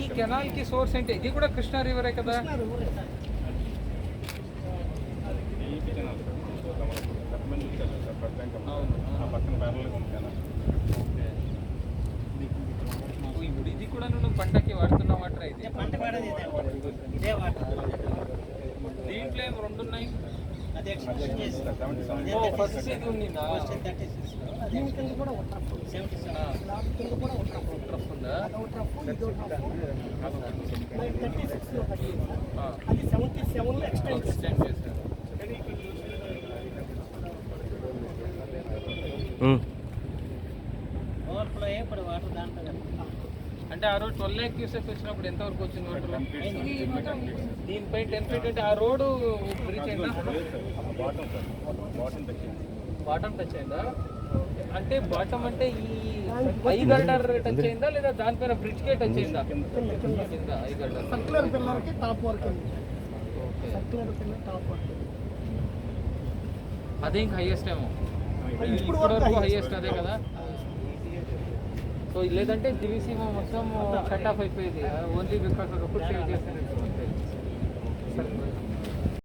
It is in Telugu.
ఈ కెనాల్కి సోర్స్ ఏంటి? ఇది కూడా కృష్ణా రివరే కదా? ఇది కూడా నువ్వు పంటకి వాడుతున్న వాటర్ అయితే వాటర్. వాటర్. దీంట్లో ఏం రెండు ఉన్నాయి. ఫస్ట్ ఇది ఉండిందా? కూడా సెవెంటీ ట్రఫ్ ఉందా ఆ, అది సెవెంటీ సెవెన్లో ఎక్స్టెండ్ చేశారు. అంటే ఆ రోజు ట్వెల్వ్ ల్యాక్ క్యూసెక్ వచ్చినప్పుడు ఎంత వరకు వచ్చింది వాటర్? దీనిపై టెన్ ఫీట్ అంటే ఆ రోడ్డు బ్రిడ్జ్ అయిందా? బాటమ్ టచ్ అయిందా? అంటే బాటమ్ అంటే ఈ ఐ గల్డర్ టచ్ అయిందా లేదా దానిపైన బ్రిడ్జ్ కే టచ్ అయిందా? కింద ఐ గల్డర్ సర్క్యులర్ పిల్లర్కి టాప్ వరకు ఓకే సర్క్యులర్ పిల్లర్ టాప్ వరకు అదే ఇంకా హైయెస్ట్ ఏమో. ఇప్పుడు వరకు. హైయెస్ట్ అదే కదా. సో లేదంటే దివిసీమ మొత్తం కట్ ఆఫ్ అయిపోయేది. ఓన్లీ బికాస్ ఒక ఫుడ్ సేవ్